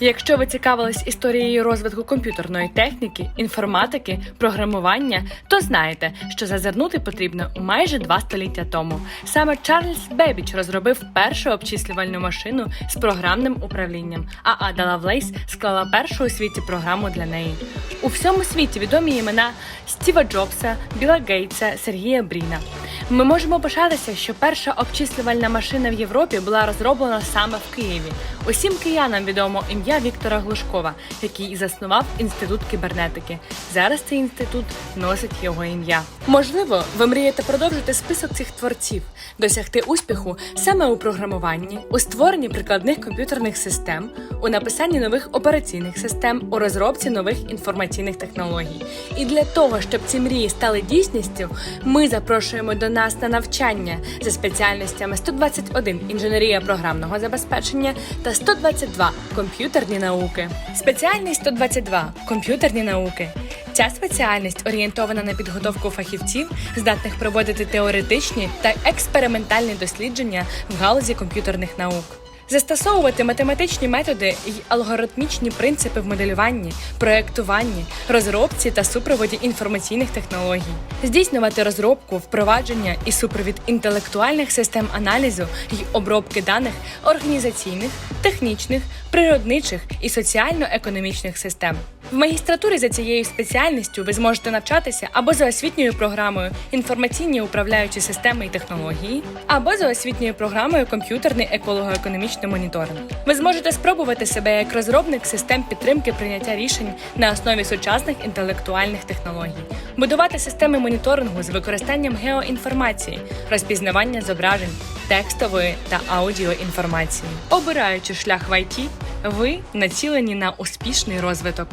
Якщо ви цікавились історією розвитку комп'ютерної техніки, інформатики, програмування, то знаєте, що зазирнути потрібно майже два століття тому. Саме Чарльз Бебіч розробив першу обчислювальну машину з програмним управлінням, а Ада Лавлейс склала першу у світі програму для неї. У всьому світі відомі імена Стіва Джобса, Біла Гейтса, Сергія Бріна. Ми можемо пишатися, що перша обчислювальна машина в Європі була розроблена саме в Києві. Усім киянам відомо ім'я Віктора Глушкова, який заснував інститут кібернетики. Зараз цей інститут носить його ім'я. Можливо, ви мрієте продовжити список цих творців, досягти успіху саме у програмуванні, у створенні прикладних комп'ютерних систем, у написанні нових операційних систем, у розробці нових інформаційних технологій. І для того, щоб ці мрії стали дійсністю, ми запрошуємо до нас на навчання за спеціальностями 121 інженерія програмного забезпечення та 122 комп'ютерні науки. Спеціальність 122 комп'ютерні науки. Ця спеціальність орієнтована на підготовку фахівців, здатних проводити теоретичні та експериментальні дослідження в галузі комп'ютерних наук. Застосовувати математичні методи й алгоритмічні принципи в моделюванні, проєктуванні, розробці та супроводі інформаційних технологій, здійснювати розробку, впровадження і супровід інтелектуальних систем аналізу й обробки даних організаційних, технічних, природничих і соціально-економічних систем. В магістратурі за цією спеціальністю ви зможете навчатися або за освітньою програмою інформаційні управляючі системи і технології, або за освітньою програмою комп'ютерний еколого-економічний моніторинг. Ви зможете спробувати себе як розробник систем підтримки прийняття рішень на основі сучасних інтелектуальних технологій, будувати системи моніторингу з використанням геоінформації, розпізнавання зображень, текстової та аудіоінформації. Обираючи шлях в ІТ, ви націлені на успішний розвиток.